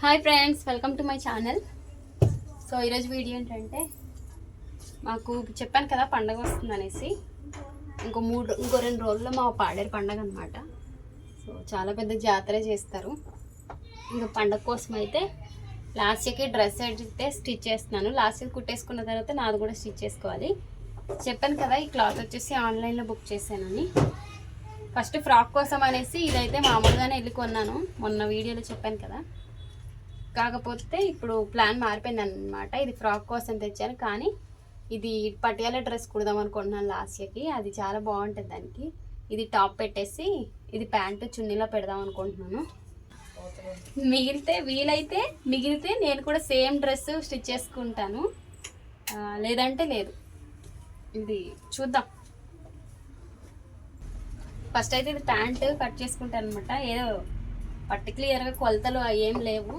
Hi friends welcome to my channel so ఈరోజు video ఏంటంటే మాకు చెప్పాను కదా పండగ వస్తుంది అనేసి. ఇంకో మూడు ఇంకో రెండు రోజుల్లో మా పాడేరు పండగ అనమాట సో చాలా పెద్ద జాతర చేస్తారు. ఇంకా పండగ కోసం అయితే లాస్ట్ ఇయర్కి డ్రెస్ అయితే స్టిచ్ చేస్తున్నాను. లాస్ట్ ఇయర్ కుట్టేసుకున్న తర్వాత నాది కూడా స్టిచ్ చేసుకోవాలి. చెప్పాను కదా ఈ క్లాత్ వచ్చేసి ఆన్లైన్లో బుక్ చేశానని. ఫస్ట్ ఫ్రాక్ కోసం అనేసి ఇదైతే మామూలుగానే వెళ్ళి కొన్నాను. మొన్న వీడియోలో చెప్పాను కదా. కాకపోతే ఇప్పుడు ప్లాన్ మారిపోయింది అనమాట ఇది ఫ్రాక్ కోసం తెచ్చాను. కానీ ఇది పటియాల డ్రెస్ కుడదాం అనుకుంటున్నాను లాస్ట్ ఇయర్కి. అది చాలా బాగుంటుంది దానికి. ఇది టాప్ పెట్టేసి ఇది ప్యాంటు చున్నీలో పెడదాం అనుకుంటున్నాను. మిగిలితే వీలైతే మిగిలితే నేను కూడా సేమ్ డ్రెస్ స్టిచ్ చేసుకుంటాను. లేదంటే లేదు. ఇది చూద్దాం. ఫస్ట్ అయితే ఇది ప్యాంటు కట్ చేసుకుంటాను అనమాట ఏదో పర్టికులర్గా కొలతలు ఏం లేవు.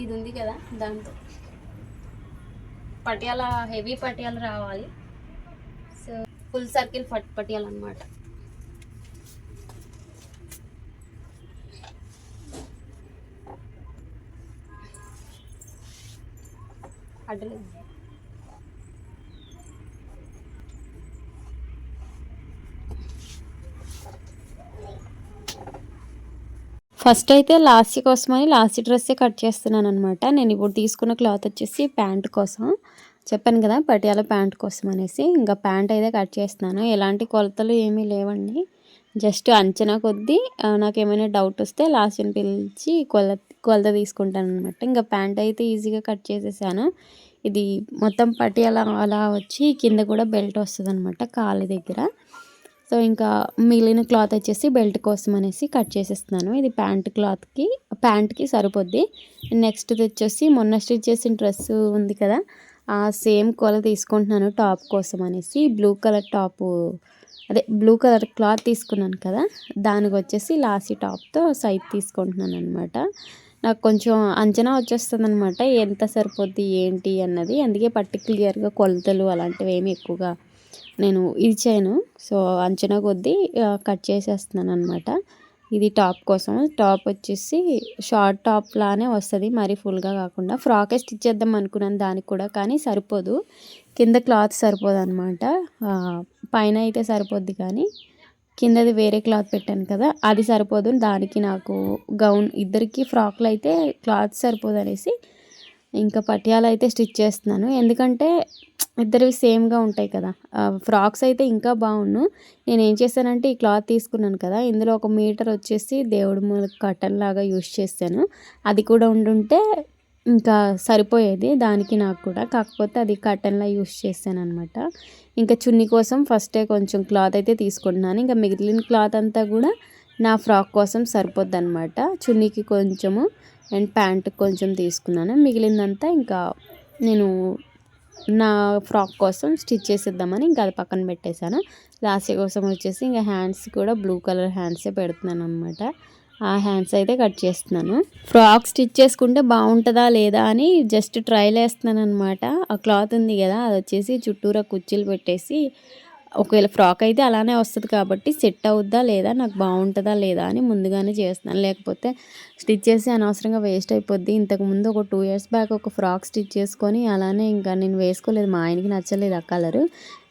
ఇది ఉంది కదా దాంతో. పటియాల హెవీ పటియాలు రావాలి. సో ఫుల్ సర్కిల్ పట్ పటియాలు అనమాట అడ్రస్ ఫస్ట్ అయితే లాస్ట్ కోసమని లాస్ట్ డ్రెస్సే కట్ చేస్తున్నాను అనమాట నేను ఇప్పుడు తీసుకున్న క్లాత్ వచ్చేసి ప్యాంట్ కోసం. చెప్పాను కదా పటియాల ప్యాంట్ కోసం అనేసి. ఇంకా ప్యాంట్ అయితే కట్ చేస్తున్నాను. ఎలాంటి కొలతలు ఏమీ లేవండి. జస్ట్ అంచనా కొద్దీ నాకు ఏమైనా డౌట్ వస్తే లాస్ట్ని పిలిచి కొల కొలత తీసుకుంటాను అనమాట ఇంకా ప్యాంట్ అయితే ఈజీగా కట్ చేసేసాను. ఇది మొత్తం పటియాల అలా వచ్చి కింద కూడా బెల్ట్ వస్తుంది అనమాట కాళ్ళ దగ్గర. సో ఇంకా మిగిలిన క్లాత్ వచ్చేసి బెల్ట్ కోసం అనేసి కట్ చేసేస్తున్నాను. ఇది ప్యాంట్ క్లాత్కి ప్యాంట్కి సరిపోద్ది. నెక్స్ట్ వచ్చేసి మొన్న స్టిచ్ చేసిన డ్రెస్ ఉంది కదా ఆ సేమ్ కొల తీసుకుంటున్నాను టాప్ కోసం అనేసి. బ్లూ కలర్ టాప్ అదే బ్లూ కలర్ క్లాత్ తీసుకున్నాను కదా దానికి వచ్చేసి లాసీ టాప్తో సైజ్ తీసుకుంటున్నాను అనమాట నాకు కొంచెం అంచనా వచ్చేస్తుంది అనమాట ఎంత సరిపోద్ది ఏంటి అన్నది. అందుకే పర్టికులర్గా కొలతలు అలాంటివి ఏమి ఎక్కువగా నేను ఇచ్చాను సో అంచనా కొద్దీ కట్ చేసేస్తున్నాను అనమాట ఇది టాప్ కోసం. టాప్ వచ్చేసి షార్ట్ టాప్ లానే వస్తుంది. మరి ఫుల్గా కాకుండా ఫ్రాకే స్టిచ్ చేద్దాం అనుకున్నాను దానికి కూడా కానీ సరిపోదు. కింద క్లాత్ సరిపోదు అనమాట పైన అయితే సరిపోద్ది కానీ కిందది వేరే క్లాత్ పెట్టాను కదా అది సరిపోదు. దానికి నాకు గౌన్ ఇద్దరికి ఫ్రాక్లు అయితే క్లాత్ సరిపోదు అనేసి ఇంకా పటియాలు అయితే స్టిచ్ చేస్తున్నాను. ఎందుకంటే ఇద్దరివి సేమ్గా ఉంటాయి కదా. ఫ్రాక్స్ అయితే ఇంకా బాగుండు నేను ఏం చేశానంటే ఈ క్లాత్ తీసుకున్నాను కదా. ఇందులో ఒక మీటర్ వచ్చేసి దేవుడి మూల కటన్ లాగా యూజ్ చేశాను. అది కూడా ఉండుంటే ఇంకా సరిపోయేది. దానికి నాకు కూడా. కాకపోతే అది కటన్లా యూస్ చేశాను అనమాట ఇంకా చున్నీ కోసం ఫస్టే కొంచెం క్లాత్ అయితే తీసుకుంటున్నాను. ఇంకా మిగిలిన క్లాత్ అంతా కూడా నా ఫ్రాక్ కోసం సరిపోద్ది అనమాట చున్నీకి కొంచెము అండ్ ప్యాంట్కి కొంచెం తీసుకున్నాను. మిగిలిందంతా ఇంకా నేను నా ఫ్రాక్ కోసం స్టిచ్ చేసేద్దామని ఇంకా అది పక్కన పెట్టేశాను. లాస్ట్ కోసం వచ్చేసి ఇంకా హ్యాండ్స్ కూడా బ్లూ కలర్ హ్యాండ్సే పెడుతున్నాను అనమాట ఆ హ్యాండ్స్ అయితే కట్ చేస్తున్నాను. ఫ్రాక్ స్టిచ్ చేసుకుంటే బాగుంటుందా లేదా అని జస్ట్ ట్రైల్ వేస్తున్నాను అనమాట ఆ క్లాత్ ఉంది కదా అది వచ్చేసి చుట్టూరా కుర్చీలు పెట్టేసి ఒకవేళ ఫ్రాక్ అయితే అలానే వస్తుంది కాబట్టి సెట్ అవుద్దా లేదా నాకు బాగుంటుందా లేదా అని ముందుగానే చేస్తున్నాను. లేకపోతే స్టిచ్ చేసి అనవసరంగా వేస్ట్ అయిపోద్ది. ఇంతకుముందు ఒక టూ ఇయర్స్ బ్యాక్ ఒక ఫ్రాక్ స్టిచ్ చేసుకొని అలానే ఇంకా నేను వేసుకోలేదు. మా ఆయనకి నచ్చలేదు ఆ కలరు.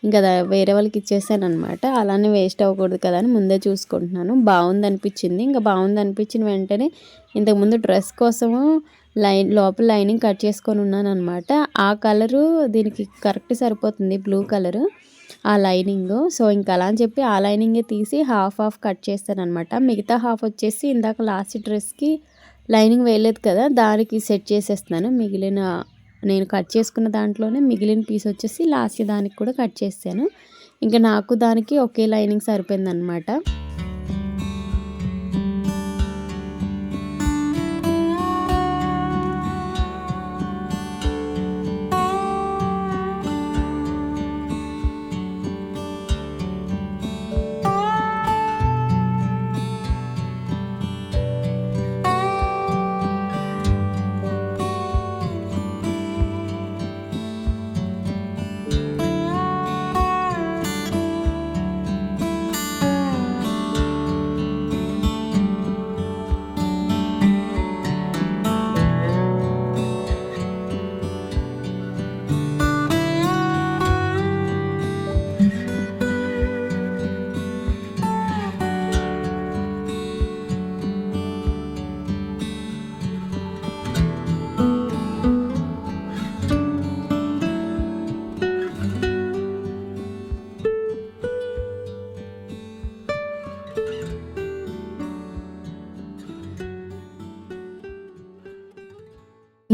ఇంకా వేరే వాళ్ళకి ఇచ్చేసాను అనమాట అలానే వేస్ట్ అవ్వకూడదు కదా అని ముందే చూసుకుంటున్నాను. బాగుంది అనిపించింది ఇంకా బాగుంది అనిపించిన వెంటనే ఇంతకుముందు డ్రెస్ కోసము లైన్ లోపల లైనింగ్ కట్ చేసుకొని ఉన్నాను అనమాట ఆ కలరు దీనికి కరెక్ట్ సరిపోతుంది. Blue colour. ఆ లైనింగ్. సో ఇంకా అలా అని చెప్పి ఆ లైనింగే తీసి హాఫ్ హాఫ్ కట్ చేస్తాను అనమాట మిగతా హాఫ్ వచ్చేసి ఇందాక లాస్ట్ డ్రెస్కి లైనింగ్ వేయలేదు కదా దానికి సెట్ చేసేస్తున్నాను. మిగిలిన నేను కట్ చేసుకున్న దాంట్లోనే మిగిలిన పీస్ వచ్చేసి లాస్ట్ దానికి కూడా కట్ చేశాను ఇంకా నాకు దానికి ఒకే లైనింగ్ సరిపోయింది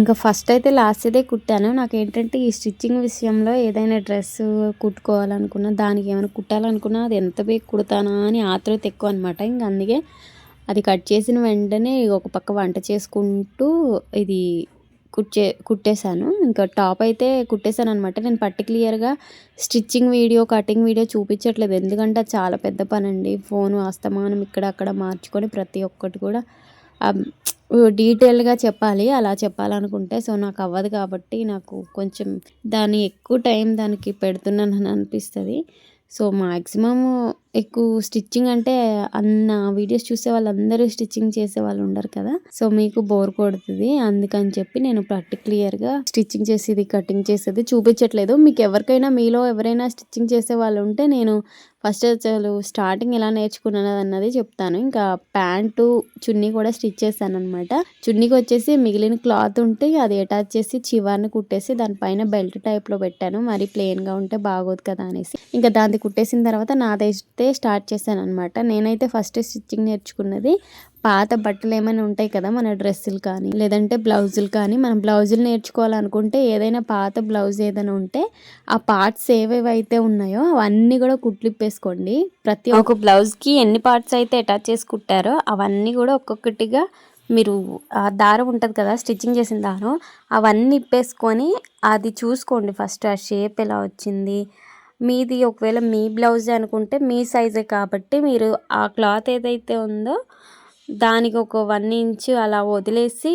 ఇంకా ఫస్ట్ అయితే లాస్ట్ ఇదే కుట్టాను. నాకు ఏంటంటే ఈ స్టిచ్చింగ్ విషయంలో ఏదైనా డ్రెస్ కుట్టుకోవాలనుకున్నా దానికి ఏమైనా కుట్టాలనుకున్నా అది ఎంత బేగ్ కుడతానా అని ఆత్రుత ఎక్కువ అనమాట ఇంకా అందుకే అది కట్ చేసిన వెంటనే ఒక పక్క వంట చేసుకుంటూ ఇది కుట్టే కుట్టేశాను. ఇంకా టాప్ అయితే కుట్టేశాను అనమాట నేను పర్టికులర్గా స్టిచ్చింగ్ వీడియో కటింగ్ వీడియో చూపించట్లేదు. ఎందుకంటే అది చాలా పెద్ద పని అండి ఫోన్ అస్తమానం ఇక్కడ అక్కడ మార్చుకొని ప్రతి ఒక్కటి కూడా డీటెయిల్గా చెప్పాలి అలా చెప్పాలనుకుంటే సో నాకు అవ్వదు కాబట్టి నాకు కొంచెం దాన్ని ఎక్కువ టైం దానికి పెడుతున్నానని అనిపిస్తుంది. సో మ్యాక్సిమమ్ ఎక్కువ స్టిచ్చింగ్ అంటే అన్న వీడియోస్ చూసే వాళ్ళందరూ స్టిచ్చింగ్ చేసే వాళ్ళు ఉండరు కదా. సో మీకు బోర్ కొడుతుంది అందుకని చెప్పి నేను పర్టిక్యులర్గా స్టిచ్చింగ్ చేసేది కటింగ్ చేసేది చూపించట్లేదు. మీకు ఎవరికైనా మీలో ఎవరైనా స్టిచ్చింగ్ చేసే వాళ్ళు ఉంటే నేను ఫస్ట్ అసలు స్టార్టింగ్ ఎలా నేర్చుకున్నాను అన్నది చెప్తాను. ఇంకా ప్యాంటు చున్నీ కూడా స్టిచ్ చేశాను అనమాట చున్నీకి వచ్చేసి మిగిలిన క్లాత్ ఉంటే అది అటాచ్ చేసి చివరిని కుట్టేసి దానిపైన బెల్ట్ టైప్లో పెట్టాను. మరి ప్లెయిన్గా ఉంటే బాగోదు కదా అనేసి. ఇంకా దాన్ని కుట్టేసిన తర్వాత నాదైతే స్టార్ట్ చేశాను అనమాట నేనైతే ఫస్ట్ స్టిచ్చింగ్ నేర్చుకున్నది పాత బట్టలు ఏమైనా ఉంటాయి కదా మన డ్రెస్సులు కానీ లేదంటే బ్లౌజులు కానీ మనం బ్లౌజులు నేర్చుకోవాలనుకుంటే ఏదైనా పాత బ్లౌజ్ ఏదైనా ఉంటే ఆ పార్ట్స్ ఏవేవైతే ఉన్నాయో అవన్నీ కూడా కుట్లిప్పేసుకోండి. ప్రతి ఒక్క బ్లౌజ్కి ఎన్ని పార్ట్స్ అయితే అటాచ్ చేసి కుట్టారో అవన్నీ కూడా ఒక్కొక్కటిగా మీరు ఆ దారం ఉంటుంది కదా స్టిచ్చింగ్ చేసిన దారం అవన్నీ ఇప్పేసుకొని అది చూసుకోండి ఫస్ట్ ఆ షేప్ ఎలా వచ్చింది. మీది ఒకవేళ మీ బ్లౌజ్ అనుకుంటే మీ సైజే కాబట్టి మీరు ఆ క్లాత్ ఏదైతే ఉందో దానికి ఒక వన్ ఇంచ్ అలా వదిలేసి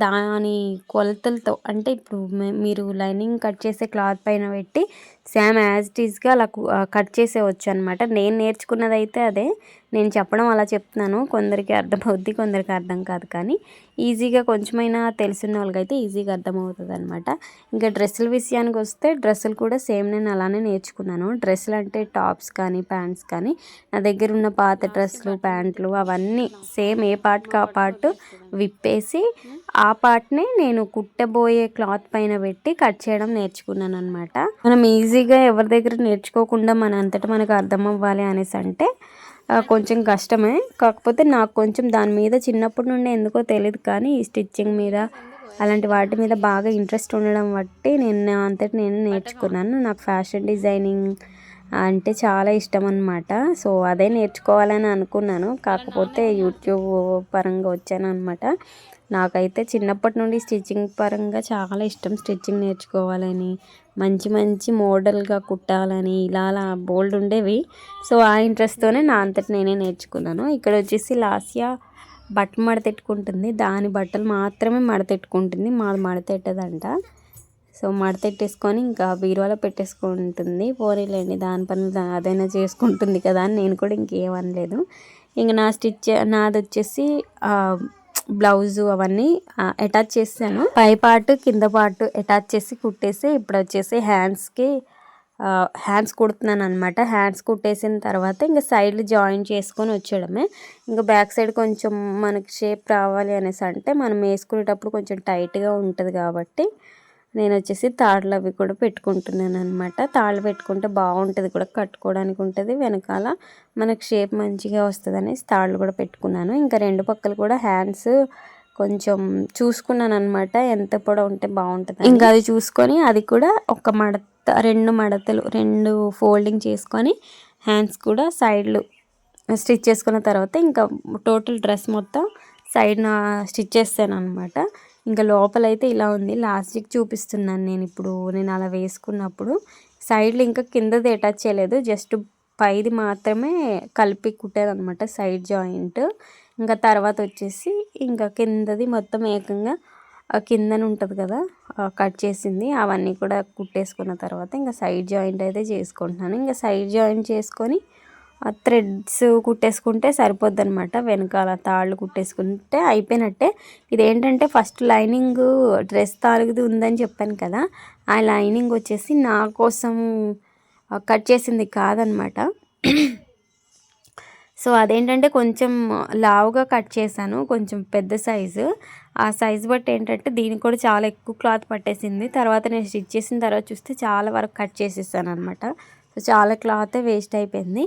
దాని కొలతలతో అంటే ఇప్పుడు మీరు లైనింగ్ కట్ చేసే క్లాత్ పైన పెట్టి సేమ్ యాజ్ ఇట్ ఈస్గా అలా కట్ చేసేవచ్చు అనమాట నేను నేర్చుకున్నది అయితే అదే. నేను చెప్పడం అలా చెప్తున్నాను. కొందరికి అర్థమవుద్ది కొందరికి అర్థం కాదు కానీ ఈజీగా కొంచెమైనా తెలిసిన వాళ్ళకైతే ఈజీగా అర్థమవుతుంది అనమాట ఇంకా డ్రెస్సుల విషయానికి వస్తే డ్రెస్సులు కూడా సేమ్ నేను అలానే నేర్చుకున్నాను. డ్రెస్సులు అంటే టాప్స్ కానీ ప్యాంట్స్ కానీ నా దగ్గర ఉన్న పాత డ్రెస్సులు ప్యాంట్లు అవన్నీ సేమ్ ఏ పార్ట్ కా పార్ట్ విప్పేసి ఆ పార్ట్ని నేను కుట్టబోయే క్లాత్ పైన పెట్టి కట్ చేయడం నేర్చుకున్నాను అనమాట మనం ఈజీగా ఎవరి దగ్గర నేర్చుకోకుండా మన అంతటా మనకు అర్థం అవ్వాలి అనేసి అంటే కొంచెం కష్టమే. కాకపోతే నాకు కొంచెం దాని మీద చిన్నప్పటి నుండి ఎందుకో తెలియదు కానీ ఈ స్టిచ్చింగ్ మీద అలాంటి వాటి మీద బాగా ఇంట్రెస్ట్ ఉండడం బట్టి నేను అంతటి నేను నేర్చుకున్నాను. నాకు ఫ్యాషన్ డిజైనింగ్ అంటే చాలా ఇష్టం అనమాట సో అదే నేర్చుకోవాలని అనుకున్నాను. కాకపోతే యూట్యూబ్ పరంగా వచ్చాను అనమాట నాకైతే చిన్నప్పటి నుండి స్టిచ్చింగ్ పరంగా చాలా ఇష్టం స్టిచ్చింగ్ నేర్చుకోవాలని. మంచి మంచి మోడల్గా కుట్టాలని. ఇలా అలా బోల్డ్ ఉండేవి. సో ఆ ఇంట్రెస్ట్తోనే నా అంతటి నేనే నేర్చుకున్నాను. ఇక్కడ వచ్చేసి లాస్యా బట్ట మడతెట్టుకుంటుంది. దాని బట్టలు మాత్రమే మడతెట్టుకుంటుంది. మాది మడతెట్టదంట. సో మడతెట్టేసుకొని ఇంకా బీరువాలో పెట్టేసుకుంటుంది. పోనీలేండి దాని పనులు అదైనా చేసుకుంటుంది కదా అని నేను కూడా ఇంకేమనలేదు ఇంక నా స్టిచ్ నాది వచ్చేసి బ్లౌజు అవన్నీ అటాచ్ చేసాను పై పార్ట్ కింద పార్ట్ అటాచ్ చేసి కుట్టేసి ఇప్పుడు వచ్చేసి హ్యాండ్స్కి హ్యాండ్స్ కుడుతున్నాను అనమాట హ్యాండ్స్ కుట్టేసిన తర్వాత ఇంకా సైడ్లు జాయిన్ చేసుకొని వచ్చేయడమే. ఇంకా బ్యాక్ సైడ్ కొంచెం మనకి షేప్ రావాలి అనేసి అంటే మనం వేసుకునేటప్పుడు కొంచెం టైట్గా ఉంటుంది కాబట్టి నేను వచ్చేసి తాళ్ళు అవి కూడా పెట్టుకుంటున్నాను అనమాట తాళ్ళు పెట్టుకుంటే బాగుంటుంది కూడా కట్టుకోవడానికి ఉంటుంది. వెనకాల మనకు షేప్ మంచిగా వస్తుంది అనేసి తాళ్ళు కూడా పెట్టుకున్నాను. ఇంకా రెండు పక్కలు కూడా హ్యాండ్స్ కొంచెం చూసుకున్నాను అనమాట ఎంత పొడవు ఉంటే బాగుంటుంది ఇంకా అది చూసుకొని అది కూడా ఒక మడత రెండు మడతలు రెండు ఫోల్డింగ్ చేసుకొని హ్యాండ్స్ కూడా సైడ్లు స్టిచ్ చేసుకున్న తర్వాత ఇంకా టోటల్ డ్రెస్ మొత్తం సైడ్న స్టిచ్ చేస్తాను అనమాట ఇంకా లోపలైతే ఇలా ఉంది. లాస్ట్కి చూపిస్తున్నాను నేను ఇప్పుడు. నేను అలా వేసుకున్నప్పుడు సైడ్లు ఇంకా కిందది అటాచ్ చేయలేదు. జస్ట్ పైది మాత్రమే కలిపి కుట్టేదనమాట సైడ్ జాయింట్. ఇంకా తర్వాత వచ్చేసి ఇంకా కిందది మొత్తం ఏకంగా కిందన ఉంటుంది కదా కట్ చేసింది. అవన్నీ కూడా కుట్టేసుకున్న తర్వాత ఇంకా సైడ్ జాయింట్ అయితే చేసుకుంటున్నాను. ఇంకా సైడ్ జాయింట్ చేసుకొని థ్రెడ్స్ కుట్టేసుకుంటే సరిపోద్ది అనమాట వెనకాల తాళ్ళు కుట్టేసుకుంటే అయిపోయినట్టే. ఇదేంటంటే ఫస్ట్ లైనింగ్ డ్రెస్ తాలుగుది ఉందని చెప్పాను కదా ఆ లైనింగ్ వచ్చేసి నా కోసం కట్ చేసింది కాదనమాట సో అదేంటంటే కొంచెం లావుగా కట్ చేశాను కొంచెం పెద్ద సైజు. ఆ సైజు బట్టి ఏంటంటే దీనికి కూడా చాలా ఎక్కువ క్లాత్ పట్టేసింది. తర్వాత నేను స్టిచ్ చేసిన తర్వాత చూస్తే చాలా వరకు కట్ చేసేసాను అనమాట సో చాలా క్లాత్ వేస్ట్ అయిపోయింది.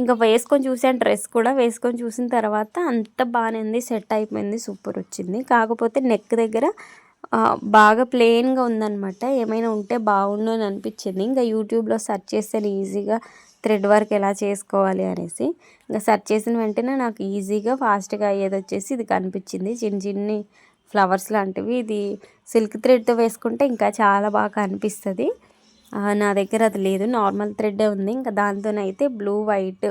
ఇంకా వేసుకొని చూసాను డ్రెస్ కూడా వేసుకొని చూసిన తర్వాత అంత బాగానే ఉంది సెట్ అయిపోయింది సూపర్ వచ్చింది. కాకపోతే నెక్ దగ్గర బాగా ప్లెయిన్గా ఉందన్నమాట. ఏమైనా ఉంటే బాగుండు అని అనిపించింది. ఇంకా యూట్యూబ్లో సెర్చ్ చేస్తే ఈజీగా థ్రెడ్ వర్క్ ఎలా చేసుకోవాలి అనేసి. ఇంకా సెర్చ్ చేసిన వెంటనే నాకు ఈజీగా ఫాస్ట్గా అయ్యేది వచ్చేసి ఇది కనిపించింది. చిన్న చిన్ని ఫ్లవర్స్ లాంటివి. ఇది సిల్క్ థ్రెడ్తో వేసుకుంటే ఇంకా చాలా బాగా కనిపిస్తుంది. నా దగ్గర అది లేదు. నార్మల్ థ్రెడ్ ఉంది. ఇంకా దాంతోనైతే బ్లూ వైట్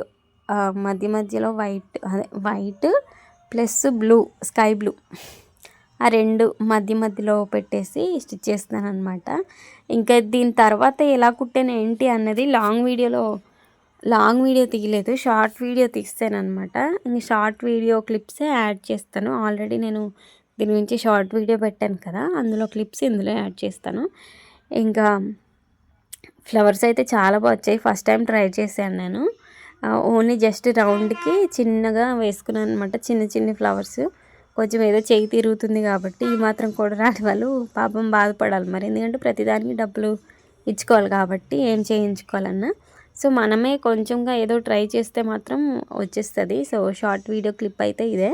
మధ్య మధ్యలో వైట్ అదే white plus blue sky blue. ఆ రెండు మధ్య మధ్యలో పెట్టేసి స్టిచ్ చేస్తాను అనమాట ఇంకా దీని తర్వాత ఎలా కుట్టాను ఏంటి అన్నది లాంగ్ వీడియోలో లాంగ్ వీడియో తీయలేదు. షార్ట్ వీడియో తీస్తాను అనమాట ఇంక షార్ట్ వీడియో క్లిప్సే యాడ్ చేస్తాను. ఆల్రెడీ నేను దీని గురించి షార్ట్ వీడియో పెట్టాను కదా. అందులో క్లిప్స్ ఇందులో యాడ్ చేస్తాను. ఇంకా ఫ్లవర్స్ అయితే చాలా బాగా వచ్చాయి. ఫస్ట్ టైం ట్రై చేశాను నేను. ఓన్లీ జస్ట్ రౌండ్కి చిన్నగా వేసుకున్నాను అనమాట చిన్న చిన్న ఫ్లవర్స్. కొంచెం ఏదో చేయి తిరుగుతుంది కాబట్టి ఈ మాత్రం కూడా రాని వాళ్ళు పాపం బాధపడాలి మరి. ఎందుకంటే ప్రతిదానికి డబ్బులు ఇచ్చుకోవాలి కాబట్టి ఏం చేయించుకోవాలన్నా. సో మనమే కొంచెంగా ఏదో ట్రై చేస్తే మాత్రం వచ్చేస్తుంది. సో షార్ట్ వీడియో క్లిప్ అయితే ఇదే.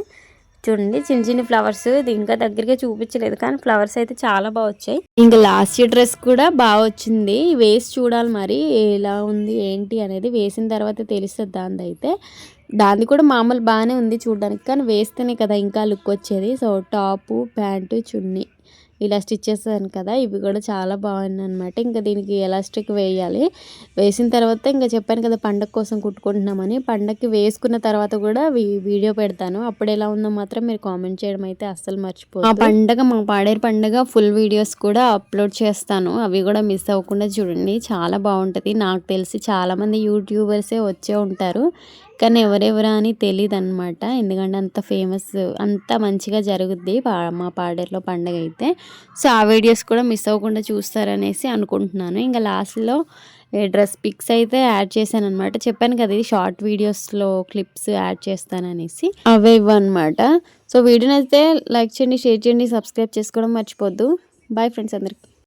చూడండి చిన్న చిన్న ఫ్లవర్స్ ఇది ఇంకా దగ్గరగా చూపించలేదు కానీ ఫ్లవర్స్ అయితే చాలా బాగా వచ్చాయి. ఇంకా లాస్ట్ డ్రెస్ కూడా బాగా వచ్చింది. వేసి చూడాలి మరి ఎలా ఉంది ఏంటి అనేది వేసిన తర్వాత తెలుస్తుంది దాని అయితే దాన్ని కూడా మామూలు బాగానే ఉంది చూడడానికి కానీ వేస్తేనే కదా ఇంకా లుక్ వచ్చేది. సో టాపు ప్యాంటు చున్నీ ఇలా స్టిచ్ చేస్తాను కదా ఇవి కూడా చాలా బాగున్నాయి అనమాట ఇంకా దీనికి ఎలాస్టిక్ వేయాలి. వేసిన తర్వాత ఇంకా చెప్పాను కదా పండగ కోసం కుట్టుకుంటున్నామని. పండగకి వేసుకున్న తర్వాత కూడా వీడియో పెడతాను. అప్పుడు ఎలా ఉందో మాత్రం మీరు కామెంట్ చేయడం అయితే అస్సలు మర్చిపో ఆ పండగ మా పాడేరు పండగ ఫుల్ వీడియోస్ కూడా అప్లోడ్ చేస్తాను. అవి కూడా మిస్ అవ్వకుండా చూడండి. చాలా బాగుంటుంది. నాకు తెలిసి చాలామంది యూట్యూబర్సే వచ్చే ఉంటారు. కానీ ఎవరెవరా అని తెలియదు అనమాట ఎందుకంటే అంత ఫేమస్ అంత మంచిగా జరుగుద్ది మా పాడేరులో పండగ అయితే. సో ఆ వీడియోస్ కూడా మిస్ అవ్వకుండా చూస్తారనేసి అనుకుంటున్నాను. ఇంకా లాస్ట్లో డ్రెస్ పిక్స్ అయితే యాడ్ చేశాను అనమాట చెప్పాను కదా ఇది షార్ట్ వీడియోస్లో క్లిప్స్ యాడ్ చేస్తాననేసి. అవే ఇవ్వనమాట సో వీడియోని అయితే లైక్ చేయండి షేర్ చేయండి సబ్స్క్రైబ్ చేసుకోవడం మర్చిపోద్దు. బాయ్ ఫ్రెండ్స్ అందరికి.